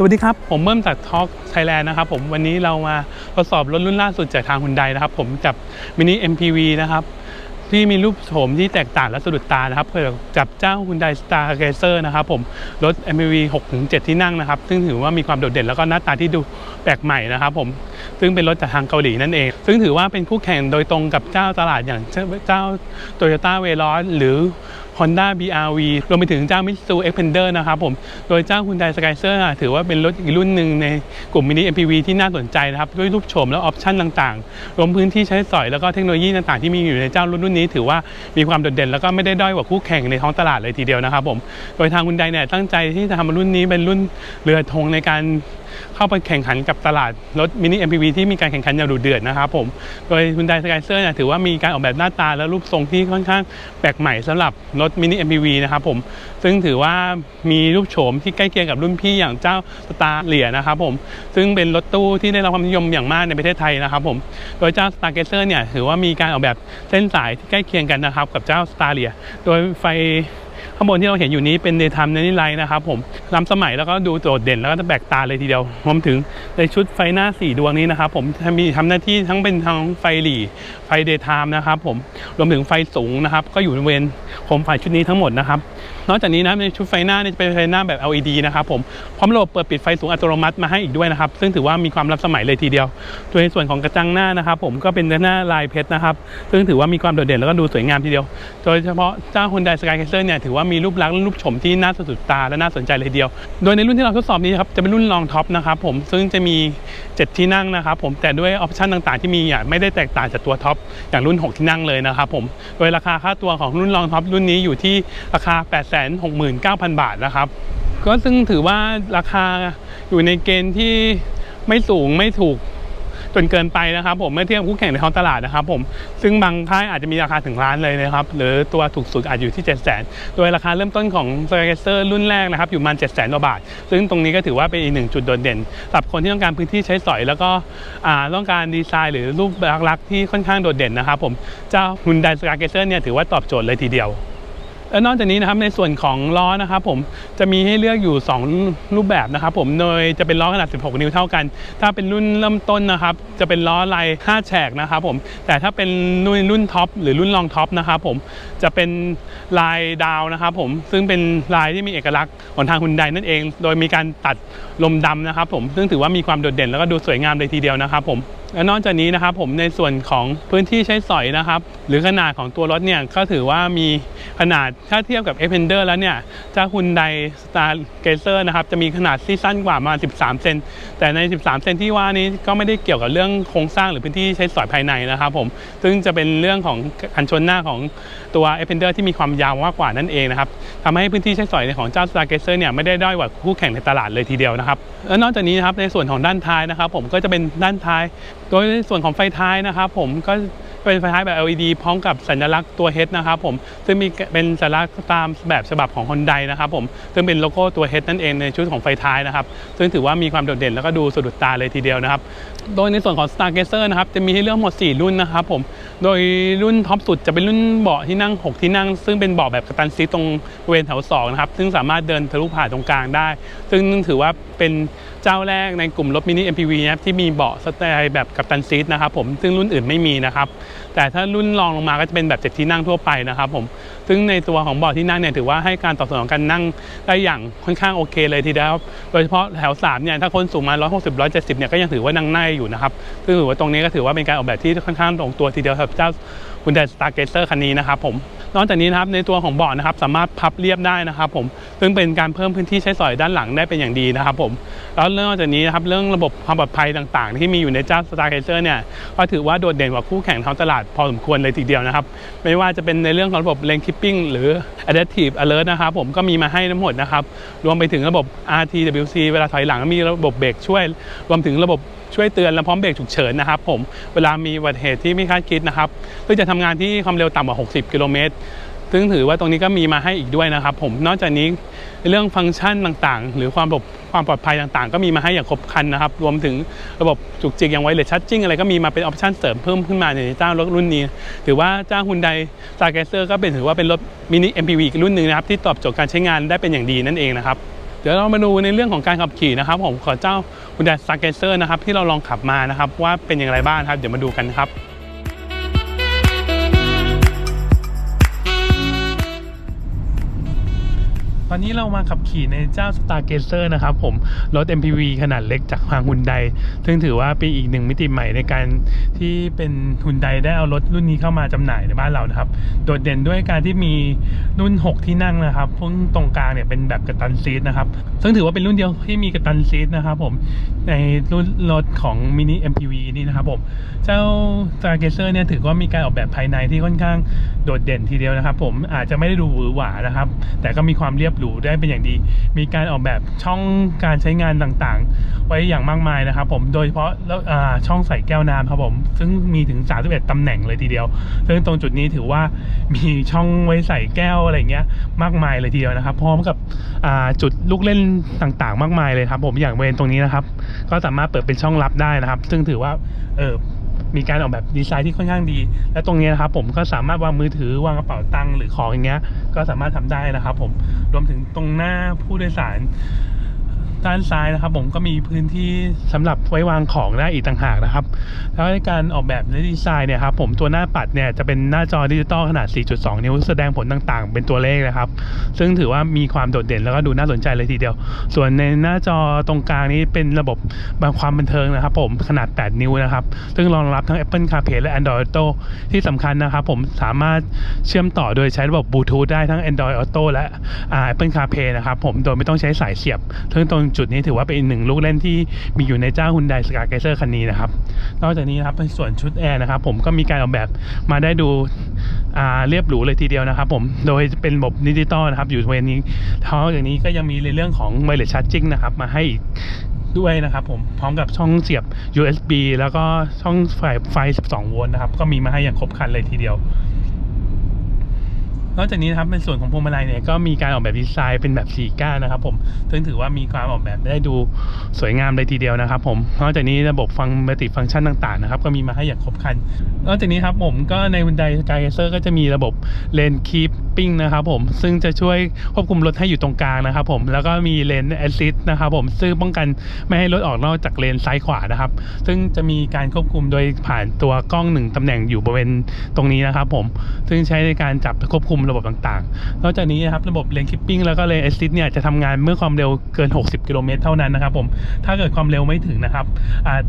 สวัสดีครับ ผมเบิ้มจากท็อ l k ไทยแลนด์นะครับผมวันนี้เรามาทดสอบรถรุ่นล่าสุดจากทางฮุนไดนะครับ ผมกับมินิ MPV นะครับที่มีรูปโฉมที่แตกต่างและสะดุดตานะครับเพื่อจับเจ้า Hyundai Star Racer นะครับผมรถ MPV 6-7 ที่นั่งนะครับ ซึ่งถือว่ามีความโดดเด่นแล้วก็หน้าตาที่ดูแปลกใหม่นะครับผมซึ่งเป็นรถจากทางเกาหลีนั่นเอง ซึ่งถือว่าเป็นคู่แข่งโดยตรงกับเจ้าตลาดอย่างเจ้า Toyota Veloz หรือ Honda BRV รวมไปถึงเจ้า Mitsubishi Xpander นะครับผม โดยเจ้า Hyundai Skycer อะถือว่าเป็นรถอีกรุ่นหนึ่งในกลุ่มมินิ MPV ที่น่าสนใจนะครับ ด้วยรูปโฉมและออปชั่นต่างๆ รวมพื้นที่ใช้สอยแล้วก็เทคโนโลยีต่างๆที่มีอยู่ในเจ้ารุ่นรุ่นนี้ ถือว่ามีความโดดเด่นแล้วก็ไม่ได้ด้อยกว่าคู่แข่งในท้องตลาดเลยทีเดียวนะครับผม โดยทาง Hyundai เนี่ยตั้งใจที่จะทำรุ่นนี้เป็นรุ่นเรือธงในการเข้าไปแข่งขันกับตลาดรถมินิ MPV ที่มีการแข่งขันอย่างดุเดือดนะครับผม โดย Hyundai Skycer เนี่ยถือว่ามีการออกแบบหน้าตาและรูปทรงที่ค่อนข้างแปลกใหม่สำหรับรถมินิ MPV นะครับผม ซึ่งถือว่ามีรูปโฉมที่ใกล้เคียงกับรุ่นพี่อย่างเจ้าสตาร์เลียนะครับผม ซึ่งเป็นรถตู้ที่ได้รับความนิยมอย่างมากในประเทศไทยนะครับผม โดยเจ้า Star g a z e r เนี่ยถือว่ามีการออกแบบเส้นสายที่ใกล้เคียงกันนะครับกับเจ้า Star เลีย โดยไฟ ข้างบนที่เราเห็นอยู่นี้เป็นเดย์ไทม์ในนิไลท์นะครับผมล้ำสมัยแล้วก็ดูโดดเด่นแล้วก็จะแบกตาเลยทีเดียวรวมถึงในชุดไฟหน้าสี่ดวงนี้นะครับผมจะมีทำหน้าที่ทั้งเป็นทั้งไฟหลีไฟเดย์ไทม์นะครับผมรวมถึงไฟสูงนะครับก็อยู่ในเวนโคมไฟชุดนี้ทั้งหมดนะครับ นอกจากนี้นะในชุดไฟหน้านี่จะเป็นไฟหน้าแบบ LED นะครับผมพร้อมระบบเปิดปิดไฟสูงอัตโนมัติมาให้อีกด้วยนะครับ ซึ่งถือว่ามีความล้ำสมัยเลยทีเดียวโดยในส่วนของกระจังหน้านะครับผมก็เป็นหน้าลายเพชรนะครับ ซึ่งถือว่ามีความโดดเด่นแล้วก็ดูสวยงามทีเดียว โดยเฉพาะเจ้า Hyundai Skycer เนี่ยถือว่ามีรูปลักษณ์และรูปโฉมที่น่าสะดุดตาและน่าสนใจเลยทีเดียว โดยในรุ่นที่เราทดสอบนี้ครับจะเป็นรุ่นรองท็อปนะครับผมซึ่งจะมี 7 ที่นั่งนะครับผมแต่ด้วยออปชันต่างๆ ที่มีอะไม่ได้แตกต่างจากตัวท็อปอย่างรุ่น 6 ที่นั่งเลยนะครับผมโดยราคาค่าตัวของรุ่นรองท็อปรุ่นนี้อยู่ที่ราคา869,000 บาทนะครับ ก็ซึ่งถือว่าราคาอยู่ในเกณฑ์ที่ไม่สูงไม่ถูกจนเกินไปนะครับ ผมเมื่อเทียบกับคู่แข่งในท้องตลาดนะครับ ผมซึ่งบางค่ายอาจจะมีราคาถึงล้านเลยนะครับ หรือตัวถูกสุดอาจอยู่ที่ 7 0 0 0 0 0โดยราคาเริ่มต้นของ s k y s e r รุ่นแรกนะครับ อยู่ประมาณ 7 0 0 0 0 0กว่าบาท ซึ่งตรงนี้ก็ถือว่าเป็นอีกหนึ่งจุดโดดเด่นสำหรับคนที่ต้องการพื้นที่ใช้สอย แล้วก็อ่าต้องการดีไซน์หรือรูปลักษณ์ที่ค่อนข้างโดดเด่นนะครับ ผมเจ้า Hyundai s k y s e r เนี่ยถือว่าตอบโจทย์เลยทีเดียว และนอกจากนี้นะครับในส่วนของล้อนะครับผมจะมีให้เลือกอยู่ 2 รูปแบบนะครับผมโดยจะเป็นล้อขนาด 16 นิ้วเท่ากัน ถ้าเป็นรุ่นเริ่มต้นนะครับจะเป็นล้อลาย5แฉกนะครับผมแต่ถ้าเป็นรุ่นรุ่นท็อปหรือรุ่นรองท็อปนะครับผมจะเป็นลายดาวนะครับผมซึ่งเป็นลายที่มีเอกลักษณ์ของทางฮุนไดนั่นเอง โดยมีการตัดลมดำนะครับผมซึ่งถือว่ามีความโดดเด่นแล้วก็ดูสวยงามเลยทีเดียวนะครับผมและนอกจากนี้นะครับผมในส่วนของพื้นที่ใช้สอยนะครับ หรือขนาดของตัวรถเนี่ยก็ถือว่ามี ขนาดถ้าเทียบกับ e x p e n d e r แล้วเนี่ยเจ้าคุณได Star g a z e r นะครับจะมีขนาดที่สั้นกว่ามา 13 เซนแต่ใน 13 เซนที่ว่านี้ก็ไม่ได้เกี่ยวกับเรื่องโครงสร้างหรือพื้นที่ใช้สอยภายในนะครับผมซึ่งจะเป็นเรื่องของกันชนหน้าของตัว e x p e n d e r ที่มีความยาวมากกว่านั่นเองนะครับทำให้พื้นที่ใช้สอยของเจ้า Star g a z e r เนี่ยไม่ได้ด้อยกว่าคู่แข่งในตลาดเลยทีเดียวนะครับและนอกจากนี้นะครับในส่วนของด้านท้ายนะครับผมก็จะเป็นด้านท้าย โดยในส่วนของไฟท้ายนะครับผมก็ เป็นไฟท้ายแบบ LED พร้อมกับสัญลักษณ์ตัว H นะครับผมซึ่งมีเป็นสัญลักษณ์ตามแบบฉบับของ Hyundai นะครับผมซึ่งเป็นโลโก้ตัว H นั่นเองในชุดของไฟท้ายนะครับซึ่งถือว่ามีความโดดเด่นแล้วก็ดูสะดุดตาเลยทีเดียวนะครับโดยในส่วนของ Star g a z e r นะครับจะมีให้เลือกหมด 4 รุ่นนะครับผมโดยรุ่นท็อปสุดจะเป็นรุ่นเบาะที่นั่ง 6 ที่นั่ง ซึ่งเป็นเบาะแบบกระตันซีทตรงบริเวณแถว2นะครับซึ่งสามารถเดินทะลุผ่านตรงกลางได้ ซึ่งถือว่าเป็นเจ้าแรกในกลุ่มรถมินิ MPV นะครับที่มีเบาะสไตล์แบบกัปตันซีทนะครับผมซึ่งรุ่นอื่นไม่มีนะครับแต่ถ้ารุ่นรองลงมาก็จะเป็นแบบเจ็ดที่นั่งทั่วไปนะครับผมซึ่งในตัวของเบาะที่นั่งเนี่ยถือว่าให้การตอบสนองการนั่งได้อย่างค่อนข้างโอเคเลยทีเดียวโดยเฉพาะแถว3เนี่ยถ้าคนสูงมา 160 170เนี่ยก็ยังถือว่านั่งได้อยู่นะครับซึ่งถือว่าตรงนี้ก็ถือว่าเป็นการออกแบบที่ค่อนข้างตรงตัวทีเดียวครับเจ้า คุณไดสตาร์เกเซอร์คันนี้นะครับผมนอกจากนี้นะครับในตัวของเบาะนะครับสามารถพับเรียบได้นะครับผมซึ่งเป็นการเพิ่มพื้นที่ใช้สอยด้านหลังได้เป็นอย่างดีนะครับผมแล้วนอกจากนี้นะครับเรื่องระบบความปลอดภัยต่างๆ ที่มีอยู่ในเจ้าสตาร์เกเซอร์เนี่ยก็ถือว่าโดดเด่นกว่าคู่แข่งท้องตลาดพอสมควรเลยทีเดียวนะครับไม่ว่าจะเป็นในเรื่องของระบบ lane keeping หรือ adaptive alert นะครับผมก็มีมาให้ทั้งหมดนะครับรวมไปถึงระบบ RTWC เวลาถอยหลังก็มีระบบเบรกช่วย รวมถึงระบบ ช่วยเตือนและพร้อมเบรกฉุกเฉินนะครับผมเวลามีอุบัติเหตุที่ไม่คาดคิดนะครับซึ่งจะทำงานที่ความเร็วต่ำกว่า 60 กิโลเมตรซึ่งถือว่าตรงนี้ก็มีมาให้อีกด้วยนะครับ ผมนอกจากนี้เรื่องฟังก์ชันต่างๆ หรือความปลอดความปลอดภัยต่างๆ ก็มีมาให้อย่างครบครันนะครับ รวมถึงระบบจุกจิกอย่างไวเลสชัดจิ้งอะไรก็มีมาเป็นออปชันเสริมเพิ่มขึ้นมาในเจ้ารถรุ่นนี้ ถือว่าเจ้าฮุนไดสตาเกเซอร์ก็เป็นถือว่าเป็นรถมินิ MPV อีกรุ่นหนึ่งนะครับที่ตอบโจทย์การใช้งานได้เป็นอย่างดีนั่นเองนะครับเดี๋ยวเรามาดูในเรื่องของการขับขี่นะครับ ผมขอเจ้า คุณแดสตาเกเซอร์นะครับที่เราลองขับมานะครับว่าเป็นอย่างไรบ้างครับ เดี๋ยวมาดูกันครับ ตอนนี้เรามาขับขี่ในเจ้า Star g a z e r นะครับผม รถ MPV ขนาดเล็กจากทางฮุนไดซึ่งถือว่าเป็นอีกหนึ่งมิติใหม่ในการที่เป็นฮุนไดได้เอารถรุ่นนี้เข้ามาจำหน่ายในบ้านเรานะครับ โดดเด่นด้วยการที่มีรุ่น 6 ที่นั่งนะครับพุ่งตรงกลางเนี่ยเป็นแบบกระตันซีทนะครับ ซึ่งถือว่าเป็นรุ่นเดียวที่มีกระตันซีทนะครับผม ในรุ่นรถของมินิ MPV นี่นะครับผม เจ้า Star g a z e r เนี่ยถือว่ามีการออกแบบภายในที่ค่อนข้างโดดเด่นทีเดียวนะครับ ผมอาจจะไม่ได้ดูหวือหวานะครับ แต่ก็มีความเรียบหรูได้เป็นอย่างดี มีการออกแบบช่องการใช้งานต่างๆ ไว้อย่างมากมายนะครับผมโดยเฉพาะแล้วช่องใส่แก้วน้ำครับผม ซึ่งมีถึง 31 ตำแหน่งเลยทีเดียว ซึ่งตรงจุดนี้ถือว่ามีช่องไว้ใส่แก้วอะไรเงี้ยมากมายเลยทีเดียวนะครับพร้อมกับจุดลูกเล่นต่างๆ มากมายเลยครับผมอย่างเวณตรงนี้นะครับ ก็สามารถเปิดเป็นช่องลับได้นะครับ ซึ่งถือว่าเออ มีการออกแบบดีไซน์ที่ค่อนข้างดี และตรงนี้นะครับผมก็สามารถวางมือถือวางกระเป๋าตังค์หรือของอย่างเงี้ยก็สามารถทำได้นะครับผมรวมถึงตรงหน้าผู้โดยสาร ด้านซ้ายนะครับ ผมก็มีพื้นที่สำหรับไว้วางของได้อีกต่างหากนะครับ แล้วในการออกแบบและดีไซน์เนี่ยครับผมตัวหน้าปัดเนี่ยจะเป็นหน้าจอดิจิตอลขนาด 4.2 นิ้วแสดงผลต่างๆ เป็นตัวเลขนะครับ ซึ่งถือว่ามีความโดดเด่นแล้วก็ดูน่าสนใจเลยทีเดียว ส่วนในหน้าจอตรงกลางนี้เป็นระบบบางความบันเทิงนะครับ ผมขนาด 8 นิ้วนะครับ ซึ่งรองรับทั้ง Apple CarPlay และ Android Auto ที่สำคัญนะครับ ผมสามารถเชื่อมต่อโดยใช้ระบบบลูทูธได้ทั้ง Android Auto และ Apple CarPlay นะครับผมโดยไม่ต้องใช้สายเสียบซึ่งตรงจุดนี้ถือว่าเป็นอีกหนึ่งลูกเล่นที่มีอยู่ในเจ้า Hyundai Skycer คันนี้นะครับ นอกจากนี้นะครับในส่วนชุดแอร์นะครับผมก็มีการออกแบบมาได้ดูเรียบหรูเลยทีเดียวนะครับผมโดยเป็นระบบดิจิตอลนะครับอยู่บริเวณนี้ท้องอย่างนี้ก็ยังมีในเรื่องของ wireless charging นะครับมาให้อีกด้วยนะครับผมพร้อมกับช่องเสียบ USB แล้วก็ช่องไฟไฟ 12 โวลต์นะครับ ก็มีมาให้อย่างครบครันเลยทีเดียว นอกจากนี้นะครับในส่วนของพวงมาลัยเนี่ยก็มีการออกแบบดีไซน์เป็นแบบ4ก้านนะครับผมซึ่งถือว่ามีความออกแบบได้ดูสวยงามเลยทีเดียวนะครับผมนอกจากนี้ระบบฟังมัลติฟังก์ชันต่างๆนะครับก็มีมาให้อย่างครบครัน นอกจากนี้ครับผมก็ใน Hyundai Skycer ก็จะมีระบบ Lane Keeping นะครับผมซึ่งจะช่วยควบคุมรถให้อยู่ตรงกลางนะครับผมแล้วก็มี Lane Assist นะครับผมซึ่งป้องกันไม่ให้รถออกนอกจากเลนซ้ายขวานะครับ ซึ่งจะมีการควบคุมโดยผ่านตัวกล้องหนึ่งตำแหน่งอยู่บริเวณตรงนี้นะครับผมซึ่งใช้ในการจับควบคุมระบบต่างๆ นอกจากนี้นะครับระบบเลนคิปปิ้งแล้วก็เลนเอสซิสเนี่ยจะทำงานเมื่อความเร็วเกิน 60 กิโลเมตรเท่านั้นนะครับผมถ้าเกิดความเร็วไม่ถึงนะครับ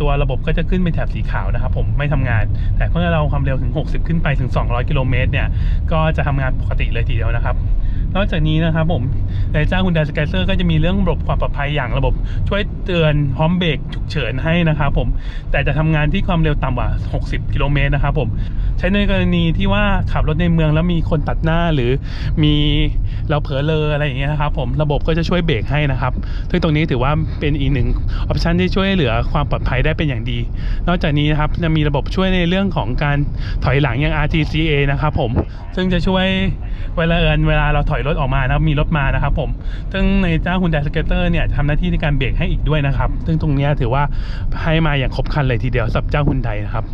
ตัวระบบก็จะขึ้นเป็นแถบสีขาวนะครับผมไม่ทำงาน แต่เมื่อเราความเร็วถึง 60 ขึ้นไปถึง 200 กิโลเมตรเนี่ยก็จะทำงานปกติเลยทีเดียวนะครับ นอกจากนี้นะครับผมในเจ้า Hyundai Skycer ก็จะมีเรื่องระบบความปลอดภัยอย่างระบบ ช่วยเตือนพร้อมเบรกฉุกเฉินให้นะครับผมแต่จะทำงานที่ความเร็วต่ำกว่า 60 กิโลเมตรนะครับผมใช้ในกรณีที่ว่าขับรถในเมืองแล้วมีคนตัดหน้าหรือมีเราเผลอเลออะไรอย่างเงี้ยนะครับผมระบบก็จะช่วยเบรกให้นะครับซึ่งตรงนี้ถือว่าเป็นอีกหนึ่งออปชันที่ช่วยเหลือความปลอดภัยได้เป็นอย่างดี นอกจากนี้นะครับจะมีระบบช่วยในเรื่องของการถอยหลังอย่าง RTCA นะครับผมซึ่งจะช่วย เวลาเอินเวลาเราถอยรถออกมานะครับมีรถมานะครับผม ซึ่งในเจ้าฮุนไดสเกตเตอร์เนี่ยทำหน้าที่ในการเบรกให้อีกด้วยนะครับ ซึ่งตรงนี้ถือว่าให้มาอย่างครบคันเลยทีเดียวสับเจ้าฮุนไดนะครับ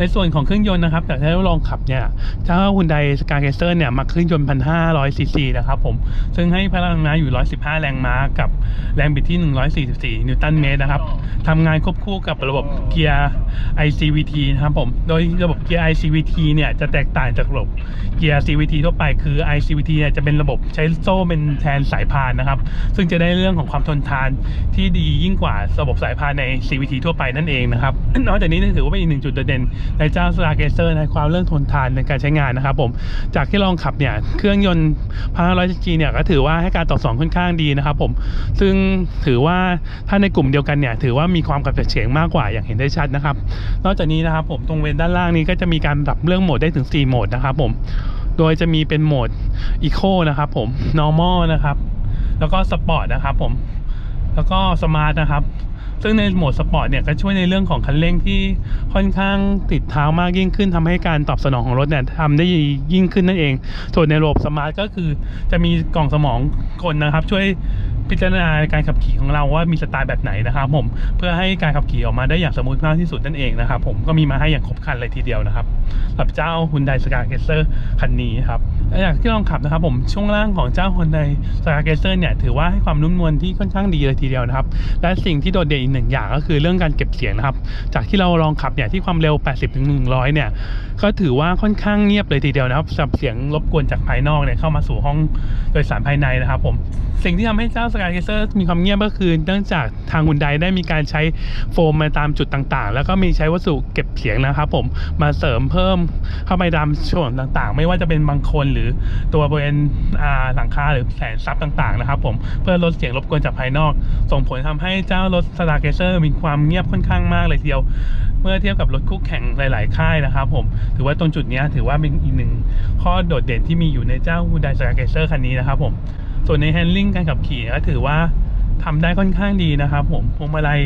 ในส่วนของเครื่องยนต์นะครับจากที่เราลองขับเนี่ยเจ้า Hyundai Skycer เนี่ยมาเครื่องยนต์1,500ซีซีนะครับผมซึ่งให้พลังงานอยู่ 115 แรงม้ากับแรงบิดที่ 144 นิวตันเมตรนะครับทำงานควบคู่กับระบบเกียร์ ICVT นะครับผมโดยระบบเกียร์ ICVT เนี่ยจะแตกต่างจากระบบเกียร์ CVT ทั่วไปคือ ICVT เนี่ยจะเป็นระบบใช้โซ่เป็นแทนสายพานนะครับ ซึ่งจะได้เรื่องของความทนทานที่ดียิ่งกว่าระบบสายพานใน CVT ทั่วไปนั่นเองนะครับนอกจากนี้ถือว่าเป็นอีกหนึ่งจุดเด่นในเจ้า Stargazer ในความเรื่องทนทานในการใช้งานนะครับผมจากที่ลองขับเนี่ยเครื่องยนต์1,500 g เนี่ยก็ถือว่าให้การตอบสนองค่อนข้างดีนะครับผมซึ่งถือว่าถ้าในกลุ่มเดียวกันเนี่ยถือว่ามีความกระเฉียงมากกว่าอย่างเห็นได้ชัดนะครับ นอกจากนี้นะครับผมตรงเวนด้านล่างนี้ก็จะมีการปรับเรื่องโหมดได้ถึง 4 โหมดนะครับผมโดยจะมีเป็นโหมด Eco นะครับผม Normal นะครับ แล้วก็ Sport นะครับผมแล้วก็ Smart นะครับ ซึ่งในโหมดสปอร์ตเนี่ยก็ช่วยในเรื่องของคันเร่งที่ค่อนข้างติดเท้ามากยิ่งขึ้นทำให้การตอบสนองของรถเนี่ยทำได้ยิ่งขึ้นนั่นเอง ส่วนในระบบสมาร์ทก็คือจะมีกล่องสมองกลนะครับ ช่วย พิจารณาการขับขี่ของเราว่ามีสไตล์แบบไหนนะครับผมเพื่อให้การขับขี่ออกมาได้อย่างสมูทมากที่สุดนั่นเองนะครับผมก็มีมาให้อย่างครบครันเลยทีเดียวนะครับสำหรับเจ้า Hyundai s k y g a z e r คันนี้ครับและอยางที่ลองขับนะครับผมช่วงล่างของเจ้า Hyundai s k y g a z e r เนี่ยถือว่าให้ความนุ่มนวลที่ค่อนข้างดีเลยทีเดียวนะครับและสิ่งที่โดดเด่นอีกหนึ่งอย่างก็คือเรื่องการเก็บเสียงนะครับจากที่เราลองขับเนี่ยที่ความเร็ว 80-100 เนี่ยก็ถือว่าค่อนข้างเงียบเลยทีเดียวนะครับสำหรับเสียงรบกวนจากภายนอกเนี่ยเข้ามาสู่ห้องโดยสารภายในนะครับผมสิ่งที่ทำให้เจ้า Sky r a c e r มีความเงียบก็คือเนื่องจากทางฮุนไดได้มีการใช้โฟมมาตามจุดต่างๆ แล้วก็มีใช้วัสดุเก็บเสียงนะครับผมมาเสริมเพิ่มเข้าไปตามส่วนต่างๆ ไม่ว่าจะเป็นบางคนหรือตัวบริเวณหลังคาหรือแผงซับต่างๆนะครับผมเพื่อลดเสียงรบกวนจากภายนอก ส่งผลทำให้เจ้ารถ Star r a c e r มีความเงียบค่อนข้างมากเลยทีเดียว เมื่อเทียบกับรถคู่แข่งหลาย ๆ ค่ายนะครับผมถือว่าตรงจุดนี้ถือว่าเป็นอีกหนึ่งข้อโดดเด่นที่มีอยู่ในเจ้า Hyundai Star r a c e r คันนี้นะครับผม ส่วนใน handling การขับขี่ก็ถือว่าทำได้ค่อนข้างดีนะครับ ผมพวงมาลัย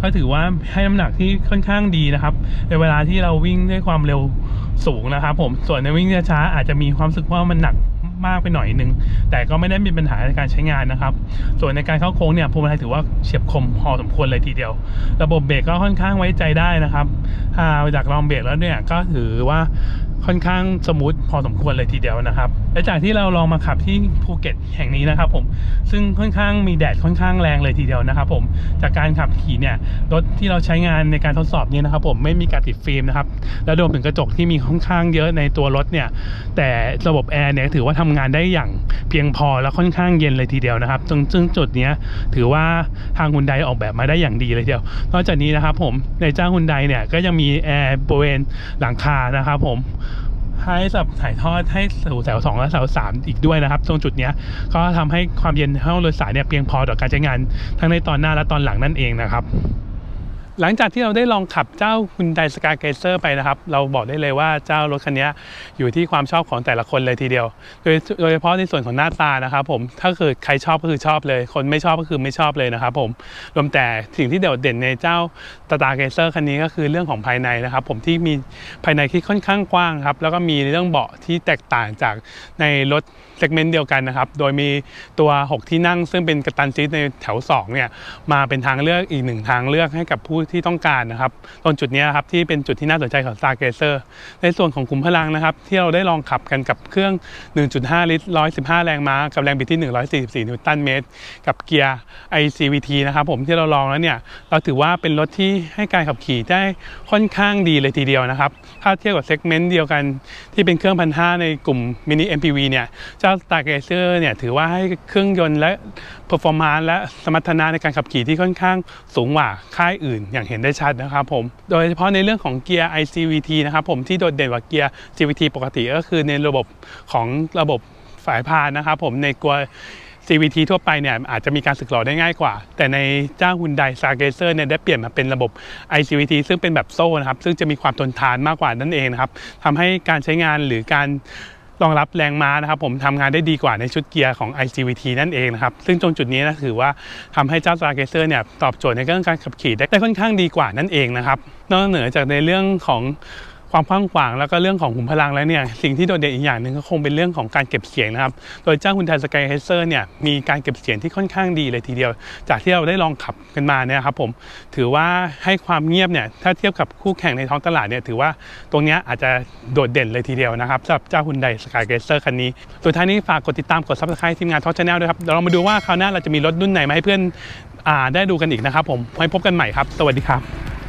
ก็ถือว่าให้น้ำหนักที่ค่อนข้างดีนะครับ ในเวลาที่เราวิ่งด้วยความเร็วสูงนะครับ ผมส่วนในวิ่งช้าๆอาจจะมีความรู้สึกว่ามันหนักมากไปหน่อยนึง แต่ก็ไม่ได้มีปัญหาในการใช้งานนะครับ ส่วนในการเข้าโค้งเนี่ยพวงมาลัยถือว่าเฉียบคมพอสมควรเลยทีเดียว ระบบเบรกก็ค่อนข้างไว้ใจได้นะครับาจากลองเบรกแล้วเนี่ยก็ถือว่า ค่อนข้างสมูทพอสมควรเลยทีเดียวนะครับ และจากที่เราลองมาขับที่ภูเก็ตแห่งนี้นะครับผมซึ่งค่อนข้างมีแดดค่อนข้างแรงเลยทีเดียวนะครับผมจากการขับขี่เนี่ยรถที่เราใช้งานในการทดสอบเนี่ยนะครับผมไม่มีการติดฟิล์มนะครับและรวมถึงกระจกที่มีค่อนข้างเยอะในตัวรถเนี่ยแต่ระบบแอร์เนี่ยถือว่าทำงานได้อย่างเพียงพอและค่อนข้างเย็นเลยทีเดียวนะครับซึ่งซึ่งจุดนี้ถือว่าทางฮุนไดออกแบบมาได้อย่างดีเลยทีเดียวนอกจากนี้นะครับผมในเจ้าฮุนไดเนี่ยก็ยังมีแอร์บริเวณหลังคานะครับผม ให้สับถ่ายทอดให้สู่แถว2และแถว3อีกด้วยนะครับ ตรงจุดนี้ก็ทำให้ความเย็นห้องโดยสารเนี่ยเพียงพอต่อการใช้งานทั้งในตอนหน้าและตอนหลังนั่นเองนะครับ หลังจากที่เราได้ลองขับเจ้า Hyundai s k y g a z e r ไปนะครับ เราบอกได้เลยว่าเจ้ารถคันนี้อยู่ที่ความชอบของแต่ละคนเลยทีเดียว โดยโดยเฉพาะในส่วนของหน้าตานะครับผมถ้าเกิดใครชอบก็คือชอบเลย คนไม่ชอบก็คือไม่ชอบเลยนะครับผมรวมแต่สิ่งที่โดดเด่นในเจ้า Star g a z e r คันนี้ก็คือเรื่องของภายในนะครับผมที่มีภายในที่ค่อนข้างกว้างครับแล้วก็มีเรื่องเบาะที่แตกต่างจากในรถเซกเมนต์เดียวกันนะครับโดยมีตัว 6 ที่นั่งซึ่งเป็นกัปตันซีทในแถว2เนี่ยมาเป็นทางเลือกอีกหนึ่งทางเลือกให้กับผู้ที่ต้องการนะครับ ตรงจุดนี้ครับที่เป็นจุดที่น่าสนใจของ Stargazer ในส่วนของขุมพลังนะครับ ที่เราได้ลองขับกันกับเครื่อง 1.5 ลิตร 115 แรงม้า กับแรงบิดที่ 144 นิวตันเมตร กับเกียร์ ICVT นะครับผมที่เราลองแล้วเนี่ย เราถือว่าเป็นรถที่ให้การขับขี่ได้ค่อนข้างดีเลยทีเดียวนะครับ ถ้าเทียบกับเซกเมนต์เดียวกันที่เป็นเครื่องพันห้าในกลุ่มมินิ MPV เนี่ย เจ้า Stargazer เนี่ยถือว่าให้เครื่องยนต์และ performance และสมรรถนะในการขับขี่ที่ค่อนข้างสูงกว่าค่ายอื่นอย่างเห็นได้ชัดนะครับผม โดยเฉพาะในเรื่องของเกียร์ ICVT นะครับผมที่โดดเด่นกว่าเกียร์ CVT ปกติก็คือในระบบของระบบสายพานนะครับผมในกลัว CVT ทั่วไปเนี่ยอาจจะมีการสึกหรอได้ง่ายกว่า แต่ในเจ้า Hyundai Stargazer เนี่ยได้เปลี่ยนมาเป็นระบบ ICVT ซึ่งเป็นแบบโซ่นะครับซึ่งจะมีความทนทานมากกว่านั่นเองนะครับทำให้การใช้งานหรือการ รองรับแรงม้านะครับผมทำงานได้ดีกว่าในชุดเกียร์ของ ICVT นั่นเองนะครับซึ่งตรงจุดนี้นะถือว่าทำให้เจ้า Stargazer เนี่ยตอบโจทย์ในเรื่องการขับขี่ได้ค่อนข้างดีกว่านั่นเองนะครับนอกเหนือจากในเรื่องของ ความกว้างขวาง แล้วก็เรื่องของขุมพลังแล้วเนี่ยสิ่งที่โดดเด่นอีกอย่างหนึ่งก็คงเป็นเรื่องของการเก็บเสียงนะครับโดยเจ้าคุณไทสกายเฮเซอร์เนี่ยมีการเก็บเสียงที่ค่อนข้างดีเลยทีเดียว จากที่เราได้ลองขับกันมาเนี่ยครับผมถือว่าให้ความเงียบเนี่ยถ้าเทียบกับคู่แข่งในท้องตลาดเนี่ยถือว่าตรงนี้อาจจะโดดเด่นเลยทีเดียวนะครับสำหรับเจ้าคุณไดสกายเฮเซอร์คันนี้สุดท้ายนี้ฝากกดติดตามกดซับสไครต์ทีมงานท็อปชาแนลด้วยครับเดี๋ยวเรามาดูว่าคราวหน้าเราจะมีรถรุ่นไหนมาให้เพื่อนอ่าได้ดูกันอีกนะครับผมไว้พบกันใหม่ครับ สวัสดีครับ